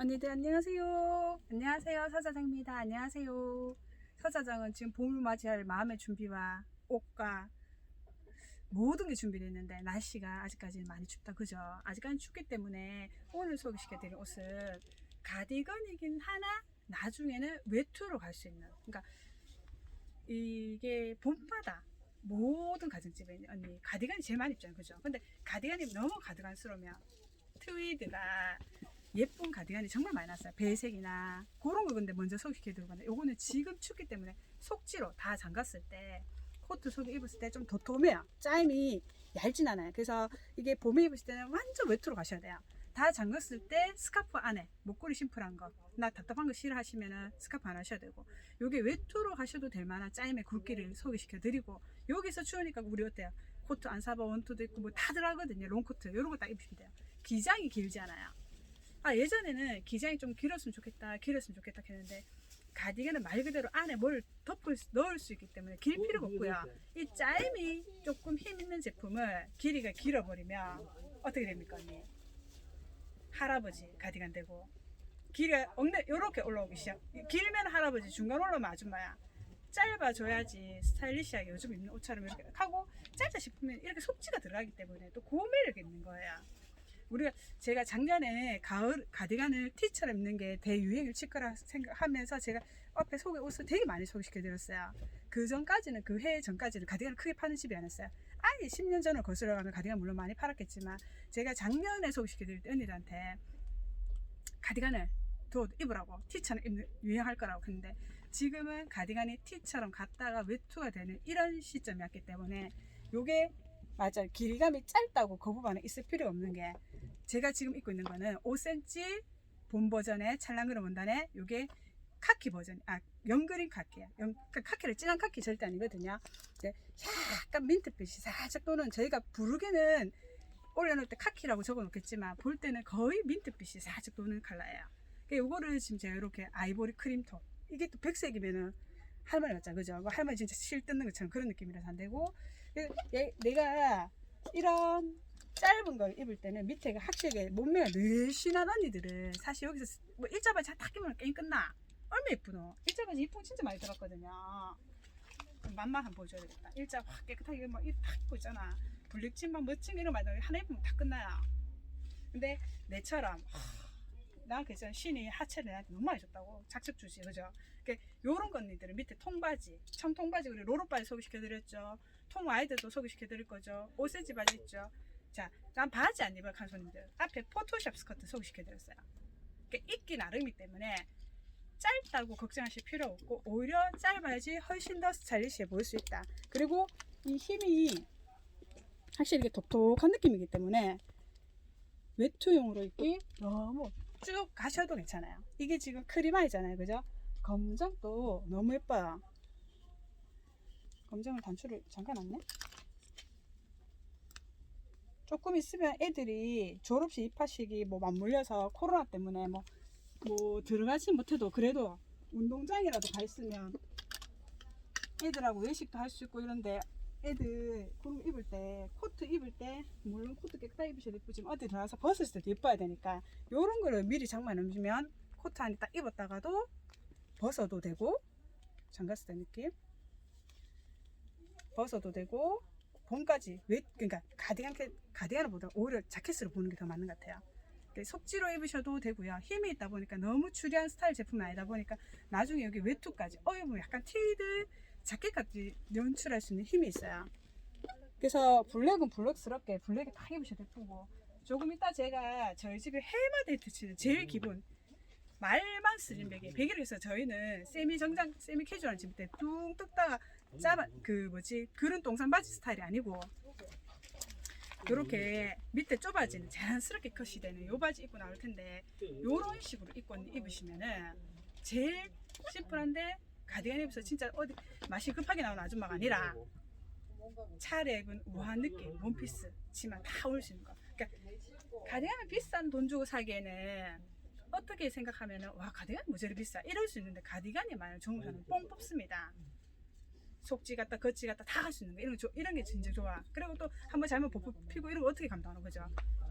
언니들 안녕하세요. 안녕하세요. 서사장입니다. 안녕하세요. 서사장은 지금 봄을 맞이할 마음의 준비와 옷과 모든 게 준비됐는데 날씨가 아직까지는 많이 춥다 그죠? 아직까지 춥기 때문에 오늘 소개시켜드릴 옷은 가디건이긴 하나 나중에는 외투로 갈 수 있는 그러니까 이게 봄마다 모든 가정집에 언니 가디건이 제일 많이 입잖아요 그죠? 근데 가디건이 너무 가디건스러우면 트위드가 예쁜 가디건이 정말 많이 났어요. 배색이나 그런 거 근데 먼저 소개시켜드리고 건데 요거는 지금 춥기 때문에 속지로 다 잠갔을 때 코트 속에 입었을 때 좀 도톰해요. 짜임이 얇진 않아요. 그래서 이게 봄에 입으실 때는 완전 외투로 가셔야 돼요. 다 잠갔을 때 스카프 안에 목걸이 심플한 거, 나 답답한 거 싫어하시면은 스카프 안 하셔도 되고, 요게 외투로 가셔도 될 만한 짜임의 굵기를 소개시켜 드리고, 여기서 추우니까 우리 어때요? 코트 안 사봐 원투도 있고 뭐 다들 하거든요. 롱코트 요런 거 딱 입으시면 돼요. 기장이 길지 않아요. 아 예전에는 기장이 좀 길었으면 좋겠다 길었으면 좋겠다 했는데 가디건은 말 그대로 안에 뭘 덮을 수- 넣을 수 있기 때문에 길 필요가 없고요. 이 짜임이 조금 힘 있는 제품을 길이가 길어버리면 어떻게 됩니까 언니? 할아버지 가디건 되고 길이가 엉덩이 요렇게 올라오기 시작. 길면 할아버지 중간 올라오면 아줌마야. 짧아져야지 스타일리시하게 요즘 입는 옷처럼 이렇게 하고 짧다 싶으면 이렇게 속지가 들어가기 때문에 또 고매력 있는 거예요 우리가 제가 작년에 가을 가디건을 티처럼 입는 게 대유행을 칠 거라 생각하면서 제가 앞에 소개 옷을 되게 많이 소개시켜 드렸어요. 그 전까지는 그 해 전까지는 가디건을 크게 파는 집이 아니었어요. 아예 10년 전을 거슬러 가면 가디건 물론 많이 팔았겠지만 제가 작년에 소개시켜 드릴 때 언니들한테 가디건을 더 입으라고 티처럼 입는 유행할 거라고 했는데 지금은 가디건이 티처럼 갔다가 외투가 되는 이런 시점이었기 때문에 요게 맞아요. 길이감이 짧다고 그 부분에 있을 필요 없는 게 제가 지금 입고 있는 거는 5cm 본 버전의 찰랑그런 원단에 요게 카키 버전, 아, 연그린 카키야. 연, 그 카키를 진한 카키 절대 아니거든요. 이제 약간 민트빛이 살짝 또는 저희가 부르게는 올려놓을 때 카키라고 적어 놓겠지만 볼 때는 거의 민트빛이 살짝 도는 컬러예요. 그 요거를 지금 제가 이렇게 아이보리 크림 톤. 이게 또 백색이면은 할머니 같잖아. 그죠? 뭐 할머니 진짜 실 뜯는 것처럼 그런 느낌이라서 안 되고. 그 얘- 내가 이런 짧은 걸 입을 때는 밑에가 확실하게 몸매가 늘씬한 언니들은 사실 여기서 쓰- 뭐 일자 바지 딱 끼면 게임 끝나. 얼마 예쁘노? 일자 바지 이쁜 진짜 많이 들었거든요. 맛만 한번 보여줘야 되겠다. 일자 확 깨끗하게 막딱 입고 있잖아. 블랙진만 멋진 거 이런 말 하나 입으면 다 끝나요. 근데 내처럼 나 그전 신이 하체를 나한테 너무 많이 줬다고 작적 주지 그죠? 그러니까 요런 언니들은 밑에 통바지, 청 통바지 우리 로로 바지 소개시켜드렸죠. 통 와이드도 소개시켜 드릴 거죠. 5cm 바지 있죠. 자, 난 바지 안 입을 한 손님들 앞에 포토샵 스커트 소개시켜 드렸어요. 그러니까 입기 나름이기 때문에 짧다고 걱정하실 필요 없고 오히려 짧아야지 훨씬 더 스타일리시해 보일 수 있다. 그리고 이 힘이 확실히 이게 독특한 느낌이기 때문에 외투용으로 입기 너무 쭉 가셔도 괜찮아요. 이게 지금 크리마이잖아요. 그죠? 검정도 너무 예뻐요. 검정을 단추를 잠깐 놨네? 조금 있으면 애들이 졸업식 입학식이 뭐 맞물려서 코로나 때문에 뭐, 뭐 들어가지 못해도 그래도 운동장이라도 가 있으면 애들하고 외식도 할 수 있고 이런데 애들 거 입을 때 코트 입을 때 물론 코트 깨끗하게 입으셔도 예쁘지만 어디 들어가서 벗었을 때도 예뻐야 되니까 요런 거를 미리 장만 넣으면 코트 안에 딱 입었다가도 벗어도 되고 장갔을 때 느낌 벗어도 되고 봄까지 왜 그러니까 가디건 캐- 가디건을 보다 오히려 자켓으로 보는 게 더 맞는 것 같아요. 속지로 입으셔도 되고요. 힘이 있다 보니까 너무 추리한 스타일 제품이 아니다 보니까 나중에 여기 외투까지 어 이거 약간 티드 자켓까지 연출할 수 있는 힘이 있어요. 그래서 블랙은 블랙스럽게 블랙에 다 입으셔도 예쁘고 조금 이따 제가 저희 집에 해마 데이트 치는 제일 기본 말만 쓰린 베개 베개를 해서 저희는 세미 정장 세미 캐주얼 집을 때뚱 뜯다가 짜만 그 뭐지? 그런 동산 바지 스타일이 아니고. 요렇게 밑에 좁아지는 자연스럽게 컷이 되는 요 바지 입고 나올 텐데 요런 식으로 입고 입으시면은 제일 심플한데 가디건 입어서 진짜 어디 맛이 급하게 나오는 아줌마가 아니라 차례입은 우아한 느낌 원피스 치마 다 어울릴 수 있는 거. 그러니까 가디건은 비싼 돈 주고 사기에는 어떻게 생각하면은 와 가디건 뭐 저리 비싸? 이럴 수 있는데 가디건이 만약 정부사는 뽕 뽑습니다 속지 같다 겉지 같다 다 할 수 있는 거. 이런 거 조- 이런 게 진짜 좋아. 그리고 또 한번 잘못 버프 피고 이런 거 어떻게 감당하는 거죠?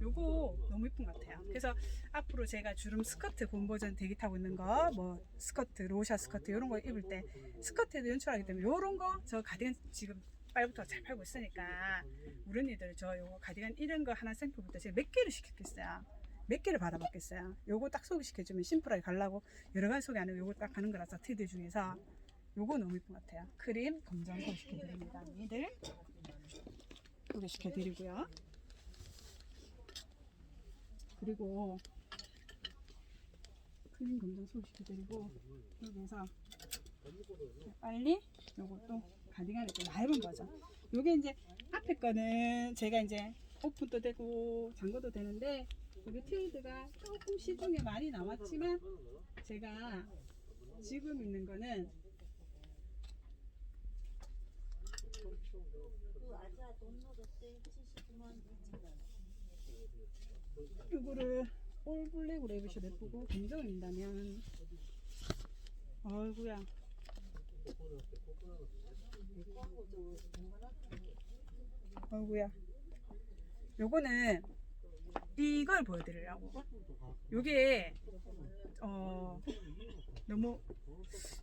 요거 너무 이쁜 것 같아요. 그래서 앞으로 제가 주름 스커트 본 버전 대기 타고 있는 거 뭐 스커트 로샤 스커트 이런 거 입을 때 스커트에도 연출하기 때문에 요런 거 저 가디건 지금 빨부터 잘 팔고 있으니까 우리 언니들 저 요거 가디건 이런 거 하나 샘플부터 제가 몇 개를 시켰겠어요? 몇 개를 받아봤겠어요? 요거 딱 소개시켜주면 심플하게 가려고 여러 가지 소개 안 하고 요거 딱 하는 거라서 트위드 중에서 요거 너무 이쁜 것 같아요. 크림 검정 소개시켜드립니다. 언니들 소개시켜드리고요. 그리고 크림 검정 소개시켜드리고 여기서 빨리 요것도 가디건의 또 얇은 버전. 요게 이제 앞에 거는 제가 이제 오픈도 되고 잠궈도 되는데 여기 트레이드가 조금 시중에 많이 나왔지만 제가 지금 있는 거는 그 아자 돈 넣었대 79만 2천 원. 이거를 올 블랙으로 입으셔도 예쁘고 검정을 입는다면. 아이고야. 아이고야. 요거는 이걸 보여드리려고. 요게 어 너무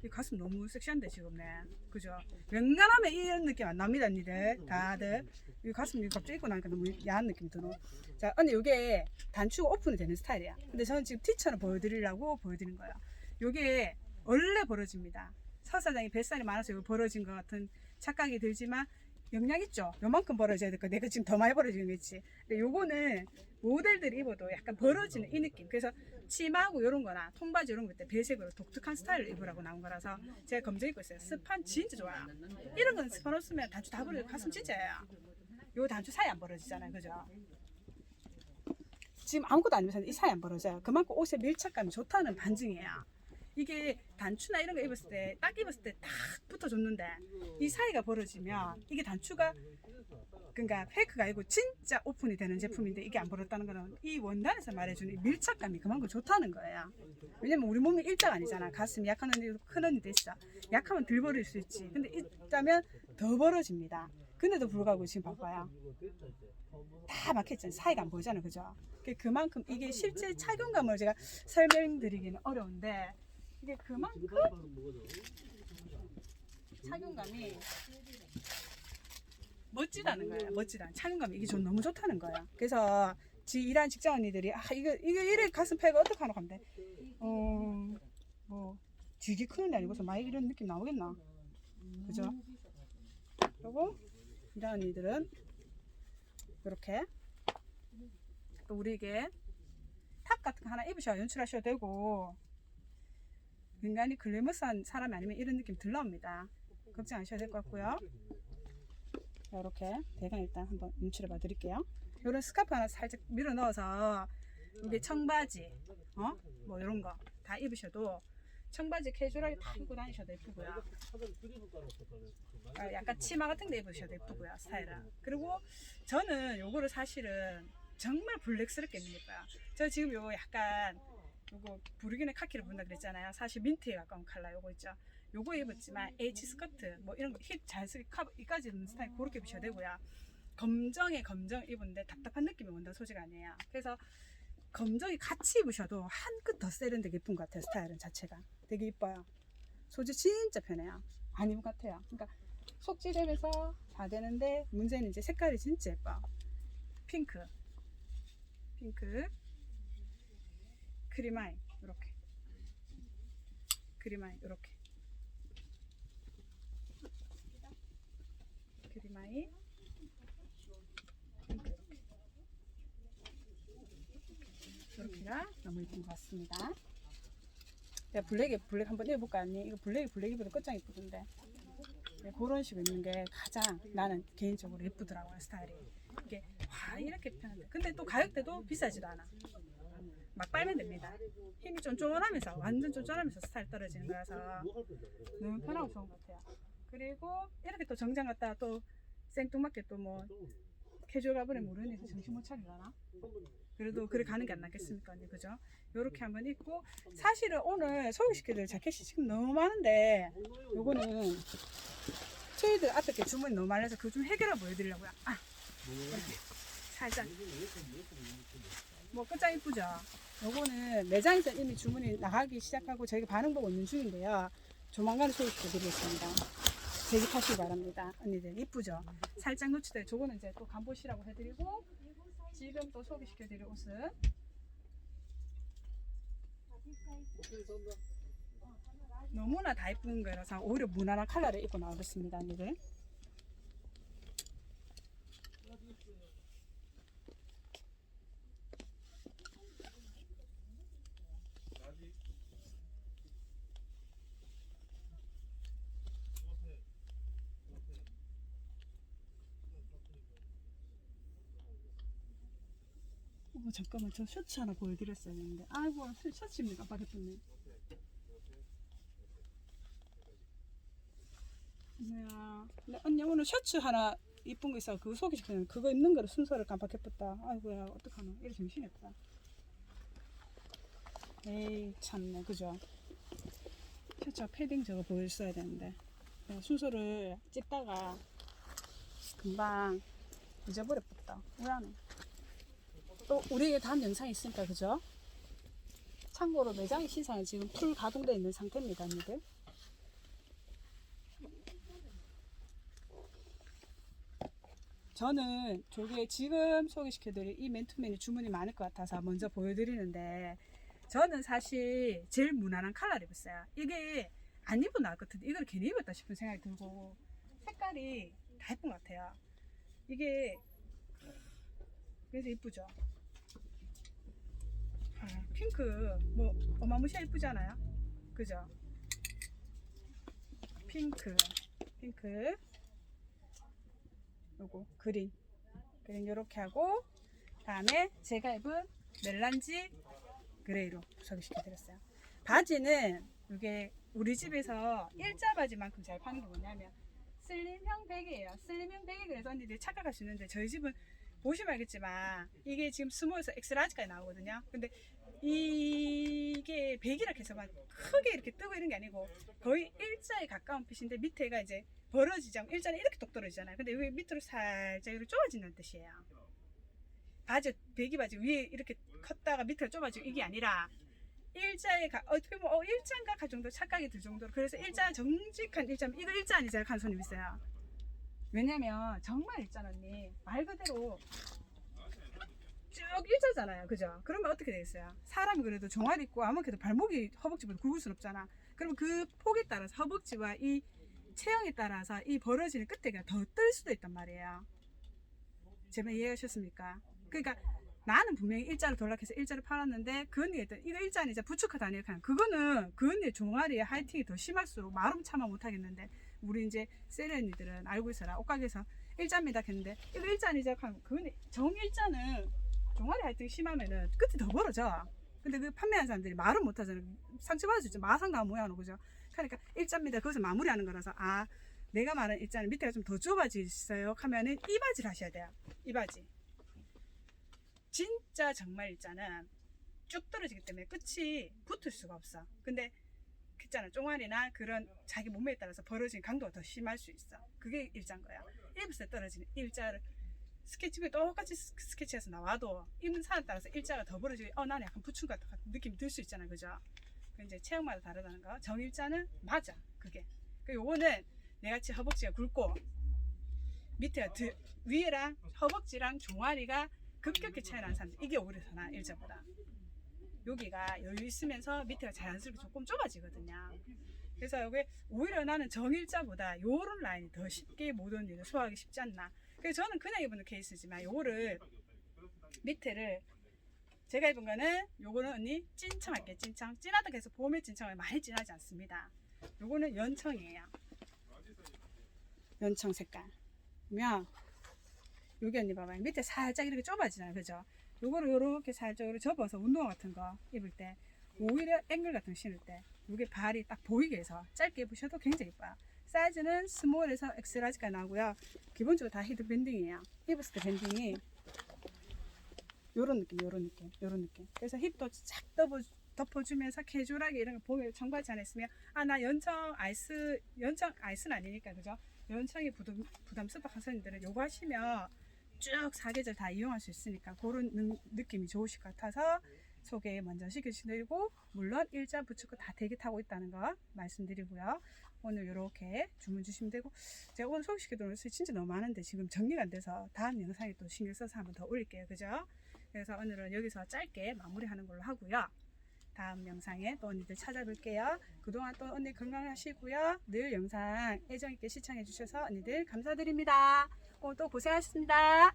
이 가슴 너무 섹시한데 지금 네. 그죠? 웬간하면 이런 느낌 안 납니다 언니들. 다들. 이 가슴 이거 갑자기 입고 나니까 너무 야한 느낌 드노. 자 언니 요게 단추가 오픈이 되는 스타일이야. 근데 저는 지금 티처럼 보여드리려고 보여드린 거예요. 요게 원래 벌어집니다. 서 사장이 뱃살이 많아서 벌어진 것 같은 착각이 들지만 영양 있죠? 요만큼 벌어져야 될거 내가 지금 더 많이 벌어지겠지. 근데 요거는 모델들이 입어도 약간 벌어지는 이 느낌. 그래서 치마하고 요런 거나 통바지 거때 배색으로 독특한 스타일을 입으라고 나온 거라서 제가 검정 입고 있어요. 스판 진짜 좋아요 이런 건 스판 없으면 단추 다 벌어져 가슴 진짜예요. 요 단추 사이 안 벌어지잖아요. 그죠? 지금 아무것도 안 입으면 이 사이 안 벌어져요. 그만큼 옷의 밀착감이 좋다는 반증이에요 이게 단추나 이런 거 입었을 때 딱 입었을 때 딱 붙어줬는데 이 사이가 벌어지면 이게 단추가 그러니까 페이크가 아니고 진짜 오픈이 되는 제품인데 이게 안 벌었다는 거는 이 원단에서 말해주는 이 밀착감이 그만큼 좋다는 거예요. 왜냐면 우리 몸이 일자가 아니잖아. 가슴이 약한 언니도 큰 언니도 있어. 약하면 덜 벌어질 수 있지. 근데 있다면 더 벌어집니다. 근데도 불구하고 지금 봐봐요. 다 막혔잖아요. 사이가 안 보이잖아요. 그죠? 그게 그만큼 이게 실제 착용감을 제가 설명드리기는 어려운데 이게 그만큼 착용감이 멋지다는 거예요. 멋지다. 착용감이 이게 전 너무 좋다는 거야. 그래서 지 일하는 직장 언니들이 아 이거 이거 이래 가슴 패가 어떻게 하노 하는데 어뭐 되게 큰 언니 아니고서 많이 이런 느낌 나오겠나? 그죠? 그리고 일하는 언니들은 이렇게 또 우리에게 탑 같은 거 하나 입으셔야 연출하셔도 되고 인간이 글래머스한 사람이 아니면 이런 느낌 들 나옵니다. 걱정 안 하셔도 될것 같고요. 이렇게 대강 일단 한번 연출해 봐 드릴게요. 이런 스카프 하나 살짝 밀어 넣어서 이게 청바지, 어? 뭐 이런 거 다 입으셔도 청바지 캐주얼하게 다 입고 다니셔도 예쁘고요. 아, 약간 치마 같은 데 입으셔도 예쁘고요, 스타일은. 그리고 저는 요거를 사실은 정말 블랙스럽게 입는 거야. 저 지금 요거 약간 요거 부르기는 카키를 본다 그랬잖아요. 사실 민트에 가까운 컬러 요거 있죠. 요거 입었지만 H 스커트 뭐 이런 거힙잘 쓰기 이까지 입는 스타일 그렇게 입으셔도 되고요. 검정에 검정 입은데 답답한 느낌이 원단 소재가 아니에요. 그래서 검정이 같이 입으셔도 한 끗 더 세련되게 예쁜 것 같아요. 스타일은 자체가 되게 이뻐요. 소재 진짜 편해요. 안 입은 것 같아요. 그러니까 속지랩에서 다 되는데 문제는 이제 색깔이 진짜 예뻐. 핑크, 핑크, 크리마이 이렇게, 크리마이 이렇게. 이렇게 이렇게가 너무 예쁜 것 같습니다. 내가 블랙에 블랙 한번 입어볼까 언니? 이거 블랙이 블랙 입어도 끝장 예쁘던데 네, 그런 식으로 입는 게 가장 나는 개인적으로 예쁘더라고요 스타일이 이게 와 이렇게 편한데 근데 또 가격대도 비싸지도 않아 막 빨면 됩니다 힘이 쫀쫀하면서 완전 쫀쫀하면서 스타일 떨어지는 거라서 너무 편하고 좋은 것 같아요 그리고 이렇게 또 정장 갔다가 또 생뚱맞게 또 뭐 캐주얼 모르는 애들 정신 못 차리려나? 그래도 그래 가는 게 안 낫겠습니까 언니 그죠? 요렇게 한번 입고 사실은 오늘 소개시켜드릴 자켓이 지금 너무 많은데 요거는 트위드 앞에 게 주문이 너무 많아서 그거 좀 해결해 보여드리려고요. 아, 살짝. 뭐 끝장 이쁘죠? 요거는 매장에서 이미 주문이 나가기 시작하고 저희가 반응 보고 있는 중인데요. 조만간 소개시켜 드리겠습니다. 재직하시기 바랍니다. 언니들 이쁘죠? 살짝 노출돼. 저거는 이제 또 간보시라고 해드리고 지금 또 소개시켜 드릴 옷은 너무나 다 이쁜 거라서 오히려 무난한 컬러를 입고 나오겠습니다, 언니들. 어, 잠깐만 저 셔츠 하나 보여드렸어야 했는데. 아이고 셔- 셔츠입니까 바게트님 뭐야 근데 언니 오늘 셔츠 하나 이쁜 거 있어 그거 소개시키는 그거 입는 거를 순서를 깜빡했다. 아이고야 어떡하나 이래 정신이 없다. 에이 참네 그죠? 셔츠 패딩 저거 보여줬어야 되는데. 내가 순서를 찍다가 금방 잊어버렸다. 왜안 해? 또 우리에게 다음 영상이 있으니까 그죠? 참고로 매장의 시상은 지금 풀 가동되어 있는 상태입니다, 언니들. 저는 저게 지금 소개시켜드릴 이 맨투맨이 주문이 많을 것 같아서 먼저 보여드리는데 저는 사실 제일 무난한 컬러를 입었어요. 이게 안 입어도 나을 것 같은데 이걸 괜히 입었다 싶은 생각이 들고 색깔이 다 예쁜 것 같아요. 이게 그래서 이쁘죠? 아, 핑크. 뭐 어마무시하 이쁘잖아요? 그죠? 핑크. 핑크. 요거 그린. 그린 요렇게 하고 다음에 제가 입은 멜란지 그레이로 소개시켜 드렸어요. 바지는 이게 우리 집에서 일자 바지만큼 잘 파는 게 뭐냐면 슬림형 베개예요. 슬림형 베개 그래서 언니들이 착각할 수 있는데 저희 집은 보시면 알겠지만 이게 지금 스몰에서 엑스라지까지 나오거든요. 근데 이게 100이라 해서 막 크게 이렇게 뜨고 이런 게 아니고 거의 일자에 가까운 핏인데 밑에가 이제 벌어지지 않고 일자는 이렇게 똑 떨어지잖아요. 근데 여기 밑으로 살짝 이렇게 좁아진다는 뜻이에요. 바지, 배기 바지 위에 이렇게 컸다가 밑으로 좁아지고 이게 아니라 일자에 가, 어떻게 보면 어, 일자인가 할 정도 착각이 들 정도로 그래서 일자 정직한 일자 이거 일자 아니잖아요. 한 손님 있어요. 왜냐면 정말 일자는 언니. 말 그대로 쭉 일자잖아요. 그죠? 그러면 어떻게 되겠어요? 사람이 그래도 종아리 있고 아무래도 발목이 허벅지보다 굵을 순 없잖아. 그러면 그 폭에 따라서 허벅지와 이 체형에 따라서 이 벌어지는 끝에가 더 뜰 수도 있단 말이에요. 제 말 이해하셨습니까? 그러니까 나는 분명히 일자를 돌락해서 일자를 팔았는데 그 언니가 일단 이거 일자 아니자 부축하다 아니야 그냥. 그거는 그 언니의 종아리에 하이팅이 더 심할수록 말은 참아 못하겠는데 우리 이제 세련이들은 알고 있어라. 옷가게에서 일자입니다 했는데 이거 일자 하면 그건 정일자는 종아리 하이팅 심하면은 끝이 더 벌어져. 근데 그 판매하는 사람들이 말은 못하잖아 상처받을 수 있죠. 마상당한 모양으로 그죠? 그러니까 일자입니다. 거기서 마무리하는 거라서 아 내가 말한 일자는 밑에가 좀 더 좁아지어요. 하면은 이 바지를 하셔야 돼요. 이 바지. 진짜 정말 일자는 쭉 떨어지기 때문에 끝이 붙을 수가 없어. 근데 있잖아 종아리나 그런 자기 몸매에 따라서 벌어지는 강도가 더 심할 수 있어. 그게 일자인 거야. 때 떨어지는 일자를 스케치북에 똑같이 스- 스케치해서 나와도 입는 사람 따라서 일자가 더 벌어지고 어 나는 약간 부춘 같은 느낌이 들수 있잖아. 그죠? 그 이제 체형마다 다르다는 거. 정일자는 맞아 그게. 그 요거는 내같이 허벅지가 굵고 밑에가 드, 위에랑 허벅지랑 종아리가 급격히 차이 나는 사람들. 이게 오히려 더 나아 일자보다 여기가 여유 있으면서 밑에가 자연스럽게 조금 좁아지거든요. 그래서 여기 오히려 나는 정일자보다 요런 라인이 더 쉽게 모든 일을 소화하기 쉽지 않나. 그래서 저는 그냥 입은 케이스지만 요거를 밑에를 제가 입은 거는 요거는 언니 찐청할게요. 찐청. 진하다 해서 봄에 찐청을 많이 진하지 않습니다. 요거는 연청이에요. 연청 색깔. 그러면 여기 언니 봐봐요. 밑에 살짝 이렇게 좁아지잖아요. 그죠? 요거를 요렇게 살짝 이렇게 접어서 운동화 같은 거 입을 때 오히려 앵글 같은 거 신을 때 이게 발이 딱 보이게 해서 짧게 입으셔도 굉장히 예뻐요. 사이즈는 스몰에서 엑스라지까지 나오고요. 기본적으로 다 히드 밴딩이에요. 입었을 때 밴딩이 요런 느낌, 요런 느낌, 요런 느낌. 그래서 힙도 쫙 덮어, 덮어주면서 캐주얼하게 이런 거 봄에 청바지 안에 있으면 아 나 연청 아이스 연청 아이스는 아니니까 그죠? 연창이 부담, 부담스럽다 하시는들은 요거 하시면 쭉 사계절 다 이용할 수 있으니까 그런 느- 느낌이 좋으실 것 같아서 소개 먼저 시켜드리고 물론 일자 부츠고 다 대기 타고 있다는 거 말씀드리고요. 오늘 이렇게 주문 주시면 되고 제가 오늘 소개시켜드린 것이 진짜 너무 많은데 지금 정리가 안 돼서 다음 영상에 또 신경 써서 한번 더 올릴게요. 그죠? 그래서 오늘은 여기서 짧게 마무리하는 걸로 하고요. 다음 영상에 또 언니들 찾아뵐게요. 그동안 또 언니 건강하시고요. 늘 영상 애정있게 시청해 주셔서 언니들 감사드립니다. 오늘 또 고생하셨습니다.